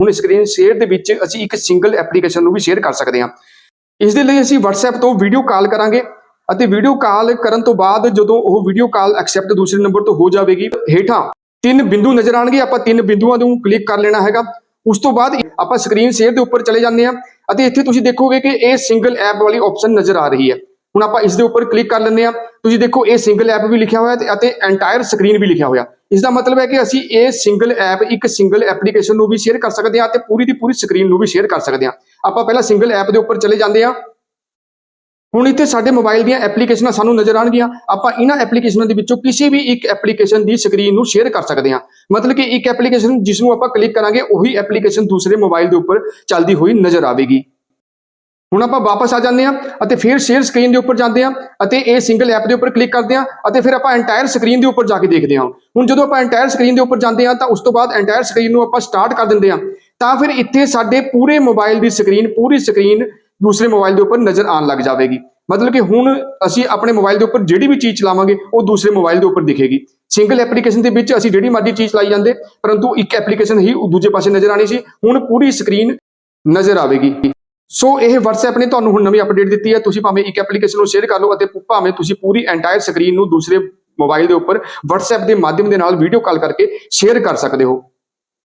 ਹੁਣ screen share ਦੇ ਵਿੱਚ ਅਸੀਂ ਇੱਕ ਸਿੰਗਲ ਐਪਲੀਕੇਸ਼ਨ ਨੂੰ ਵੀ ਸ਼ੇਅਰ ਕਰ ਸਕਦੇ ਹਾਂ। ਇਸ ਦੇ ਲਈ ਅਸੀਂ WhatsApp ਤੋਂ ਵੀਡੀਓ ਕਾਲ ਕਰਾਂਗੇ ਅਤੇ ਵੀਡੀਓ ਕਾਲ ਕਰਨ ਤੋਂ ਬਾਅਦ ਜਦੋਂ ਉਹ ਵੀਡੀਓ ਕਾਲ ਐਕਸੈਪਟ ਦੂਸਰੇ ਨੰਬਰ ਤੋਂ ਹੋ ਜਾਵੇਗੀ, ਹੇਠਾਂ ਤਿੰਨ ਬਿੰਦੂ ਨਜ਼ਰ ਆਣਗੇ ਆਪਾਂ ਤਿੰਨ ਬਿੰਦੂਆਂ ਨੂੰ ਕਲਿੱਕ ਕਰ ਲੈਣਾ ਹੈਗਾ। ਉਸ ਤੋਂ ਬਾਅਦ ਆਪਾਂ ਸਕਰੀਨ ਸ਼ੇਅਰ ਦੇ ਉੱਪਰ ਚਲੇ ਜਾਂਦੇ ਹਾਂ ਅਤੇ ਇੱਥੇ ਤੁਸੀਂ ਦੇਖੋਗੇ ਕਿ ਇਹ ਸਿੰਗਲ ਐਪ ਵਾਲੀ ਆਪਸ਼ਨ ਨਜ਼ਰ ਆ ਰਹੀ ਹੈ। ਹੁਣ ਆਪਾਂ ਇਸ ਦੇ ਉੱਪਰ ਕਲਿੱਕ ਕਰ ਲੈਂਦੇ ਹਾਂ। ਤੁਸੀਂ ਦੇਖੋ, ਇਹ ਸਿੰਗਲ ਐਪ ਵੀ ਲਿਖਿਆ ਹੋਇਆ ਹੈ ਅਤੇ ਐਂਟਾਇਰ ਸਕਰੀਨ ਵੀ ਲਿਖਿਆ ਹੋਇਆ। ਇਸ ਦਾ ਮਤਲਬ ਹੈ ਕਿ ਅਸੀਂ ਇਹ ਸਿੰਗਲ ਐਪ ਇੱਕ ਸਿੰਗਲ ਐਪਲੀਕੇਸ਼ਨ ਨੂੰ ਵੀ ਸ਼ੇਅਰ ਕਰ ਸਕਦੇ ਹਾਂ ਤੇ ਪੂਰੀ ਦੀ ਪੂਰੀ ਸਕਰੀਨ ਨੂੰ ਵੀ ਸ਼ੇਅਰ ਕਰ ਸਕਦੇ ਹਾਂ। ਆਪਾਂ ਪਹਿਲਾਂ ਸਿੰਗਲ ਐਪ ਦੇ ਉੱਪਰ ਚਲੇ ਜਾਂਦੇ ਹਾਂ। ਹੁਣ ਇੱਥੇ ਸਾਡੇ ਮੋਬਾਈਲ ਦੀਆਂ ਐਪਲੀਕੇਸ਼ਨਾਂ ਸਾਨੂੰ ਨਜ਼ਰ ਆਣਗੀਆਂ ਆਪਾਂ ਇਹਨਾਂ ਐਪਲੀਕੇਸ਼ਨਾਂ ਦੇ ਵਿੱਚੋਂ ਕਿਸੇ ਵੀ ਇੱਕ ਐਪਲੀਕੇਸ਼ਨ ਦੀ ਸਕਰੀਨ ਨੂੰ ਸ਼ੇਅਰ ਕਰ ਸਕਦੇ ਹਾਂ। ਮਤਲਬ ਕਿ ਇੱਕ ਐਪਲੀਕੇਸ਼ਨ ਜਿਸ ਨੂੰ ਆਪਾਂ ਕਲਿੱਕ ਕਰਾਂਗੇ, ਉਹੀ ਐਪਲੀਕੇਸ਼ਨ ਦੂਸਰੇ ਮੋਬਾਈਲ ਦੇ ਉੱਪਰ ਚੱਲਦੀ ਹੋਈ ਨਜ਼ਰ ਆਵੇਗੀ। ਹੁਣ ਆਪਾਂ ਵਾਪਸ ਆ ਜਾਂਦੇ ਹਾਂ ਅਤੇ ਫਿਰ ਸ਼ੇਅਰ ਸਕਰੀਨ ਦੇ ਉੱਪਰ ਜਾਂਦੇ ਹਾਂ ਅਤੇ ਇਹ ਸਿੰਗਲ ਐਪ ਦੇ ਉੱਪਰ ਕਲਿੱਕ ਕਰਦੇ ਹਾਂ ਅਤੇ ਫਿਰ ਆਪਾਂ ਐਂਟਾਇਰ ਸਕਰੀਨ ਦੇ ਉੱਪਰ ਜਾ ਕੇ ਦੇਖਦੇ ਹਾਂ। ਹੁਣ ਜਦੋਂ ਆਪਾਂ ਐਂਟਾਇਰ ਸਕਰੀਨ ਦੇ ਉੱਪਰ ਜਾਂਦੇ ਹਾਂ ਤਾਂ ਉਸ ਤੋਂ ਬਾਅਦ ਐਂਟਾਇਰ ਸਕਰੀਨ ਨੂੰ ਆਪਾਂ ਸਟਾਰਟ ਕਰ ਦਿੰਦੇ ਹਾਂ। ਤਾਂ ਫਿਰ ਇੱਥੇ ਸਾਡੇ ਪੂਰੇ ਮੋਬਾਈਲ ਦੀ ਸਕਰੀਨ ਪੂਰੀ ਸਕਰੀਨ ਦੂਸਰੇ ਮੋਬਾਈਲ ਦੇ ਉੱਪਰ ਨਜ਼ਰ ਆਉਣ ਲੱਗ ਜਾਵੇਗੀ। ਮਤਲਬ ਕਿ ਹੁਣ ਅਸੀਂ ਆਪਣੇ ਮੋਬਾਈਲ ਦੇ ਉੱਪਰ ਜਿਹੜੀ ਵੀ ਚੀਜ਼ ਚਲਾਵਾਂਗੇ, ਉਹ ਦੂਸਰੇ ਮੋਬਾਈਲ ਦੇ ਉੱਪਰ ਦਿਖੇਗੀ। ਸਿੰਗਲ ਐਪਲੀਕੇਸ਼ਨ ਦੇ ਵਿੱਚ ਅਸੀਂ ਜਿਹੜੀ ਮਰਜ਼ੀ ਚੀਜ਼ ਚਲਾਈ ਜਾਂਦੇ, ਪਰੰਤੂ ਇੱਕ ਐਪਲੀਕੇਸ਼ਨ ਹੀ ਦੂਜੇ ਪਾਸੇ ਨਜ਼ਰ ਆਣੀ ਸੀ। ਹੁਣ ਪੂਰੀ ਸਕਰੀਨ ਨਜ਼ਰ ਆਵੇਗੀ। ਸੋ ਇਹ WhatsApp ਨੇ ਤੁਹਾਨੂੰ ਹੁਣ ਨਵੀਂ ਅਪਡੇਟ ਦਿੱਤੀ ਹੈ। ਤੁਸੀਂ ਭਾਵੇਂ ਇੱਕ ਐਪਲੀਕੇਸ਼ਨ ਨੂੰ ਸ਼ੇਅਰ ਕਰ ਲਓ ਅਤੇ ਭਾਵੇਂ ਤੁਸੀਂ ਪੂਰੀ ਐਂਟਾਇਰ ਸਕਰੀਨ ਨੂੰ ਦੂਸਰੇ ਮੋਬਾਈਲ ਦੇ ਉੱਪਰ WhatsApp ਦੇ ਮਾਧਿਅਮ ਦੇ ਨਾਲ ਵੀਡੀਓ ਕਾਲ ਕਰਕੇ ਸ਼ੇਅਰ ਕਰ ਸਕਦੇ ਹੋ।